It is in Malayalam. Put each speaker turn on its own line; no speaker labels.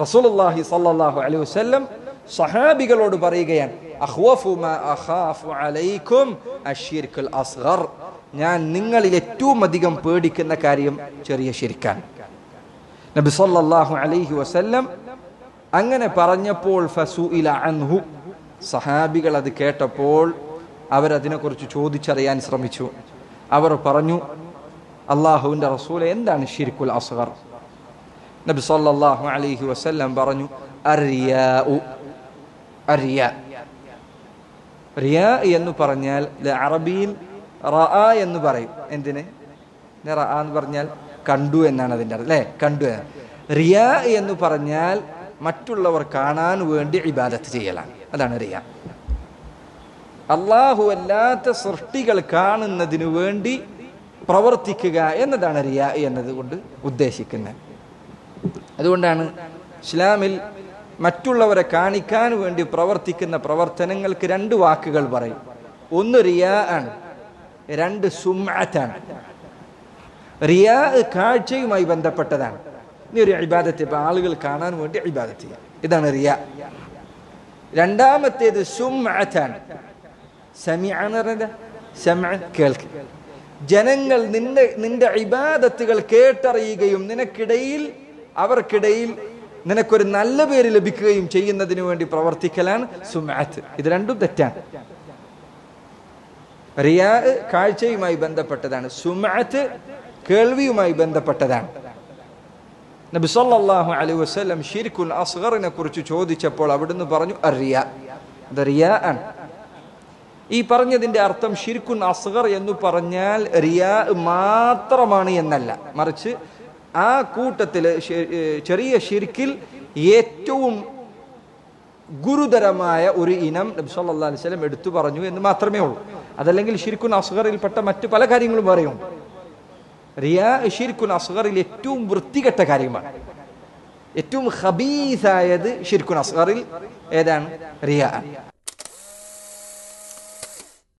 റസൂലുള്ളാഹി സല്ലല്ലാഹു അലൈഹി വസല്ലം സഹാബികളോട് പറയുകയാണ് അഖ്വഫു മാ അഖാഫു അലൈക്കും അശ്ശിർക്കുൽ അസ്ഗർ. ഞാൻ നിങ്ങളിൽ ഏറ്റവും അധികം പേടിക്കുന്ന കാര്യം ചെറിയ ശിർക്കാണ്. നബി സല്ലല്ലാഹു അലൈഹി വസല്ലം അങ്ങനെ പറഞ്ഞപ്പോൾ ഫസൂഇല അൻഹു. സഹാബികൾ അത് കേട്ടപ്പോൾ അവരതിനെക്കുറിച്ച് ചോദിച്ചറിയാൻ ശ്രമിച്ചു. അവർ പറഞ്ഞു അള്ളാഹുവിന്റെ റസൂൽ എന്താണ് ഷിർക്കുൽ അസ്ഗർ? നബി സല്ലല്ലാഹു അലൈഹി വസല്ലം പറഞ്ഞു റിയ എന്ന് പറഞ്ഞാൽ അറബിയിൽ റഅ എന്ന് പറയും. എന്തിന്? റഅ എന്ന് പറഞ്ഞാൽ കണ്ടു എന്നാണ് അതിന്റെ അർത്ഥം അല്ലേ കണ്ടു എന്നാണ്. റിയ എന്ന് പറഞ്ഞാൽ മറ്റുള്ളവർ കാണാൻ വേണ്ടി ഇബാദത്ത് ചെയ്യലാണ്. അതാണ് റിയ. അള്ളാഹു അല്ലാത്ത സൃഷ്ടികൾ കാണുന്നതിന് വേണ്ടി പ്രവർത്തിക്കുക എന്നതാണ് റിയ എന്നതുകൊണ്ട് ഉദ്ദേശിക്കുന്നത്. അതുകൊണ്ടാണ് ഇസ്ലാമിൽ മറ്റുള്ളവരെ കാണിക്കാൻ വേണ്ടി പ്രവർത്തിക്കുന്ന പ്രവർത്തനങ്ങൾക്ക് രണ്ട് വാക്കുകൾ പറയും. ഒന്ന് റിയാ ആണ് രണ്ട് സുമാറ്റാണ് റിയാ കാഴ്ചയുമായി ബന്ധപ്പെട്ടതാണ്. ഇനി ഒരു ഇബാദത്ത് ഇപ്പൊ ആളുകൾ കാണാൻ വേണ്ടി അഭിബാദത്ത് ചെയ്യാം. ഇതാണ് റിയ. രണ്ടാമത്തേത് സുമാറ്റാണ് സമ കേൾക്ക്. ജനങ്ങൾ നിന്റെ നിന്റെ ഇബാദത്തുകൾ കേട്ടറിയുകയും നിനക്കിടയിൽ അവർക്കിടയിൽ നിനക്കൊരു നല്ല പേര് ലഭിക്കുകയും ചെയ്യുന്നതിന് വേണ്ടി പ്രവർത്തിക്കലാണ് സുമാത്ത് ഇത് രണ്ടും തെറ്റാണ്. റിയാ കാഴ്ചയുമായി ബന്ധപ്പെട്ടതാണ്. സുമാത്ത് കേൾവിയുമായി ബന്ധപ്പെട്ടതാണ്. നബി സല്ലാഹു അലൈഹി വസല്ലം ഷിർക്കുൽ അസ്ഹറിനെ കുറിച്ച് ചോദിച്ചപ്പോൾ അവിടുന്ന് പറഞ്ഞു അറിയ അത് റിയാ ആണ്. ഈ പറഞ്ഞതിന്റെ അർത്ഥം ഷിർക്കുൻ അസ്ഗർ എന്ന് പറഞ്ഞാൽ റിയാ മാത്രമാണ് എന്നല്ല. മറിച്ച് ആ കൂട്ടത്തിൽ ചെറിയ ഷിർക്കിൽ ഏറ്റവും ഗുരുതരമായ ഒരു ഇനം നബി സല്ലല്ലാഹു അലൈഹി വസല്ലം എടുത്തു പറഞ്ഞു എന്ന് മാത്രമേ ഉള്ളൂ. അതല്ലെങ്കിൽ ഷിർക്കുൻ അസ്ഗറിൽപ്പെട്ട മറ്റു പല കാര്യങ്ങളും പറയും റിയാ ഷിർക്കുൻ അസ്ഗറിൽ ഏറ്റവും വൃത്തികെട്ട കാര്യമാണ്. ഏറ്റവും ഹബീസായത് ഷിർക്കുൻ അസ്ഗറിൽ ഏതാണ്? റിയ.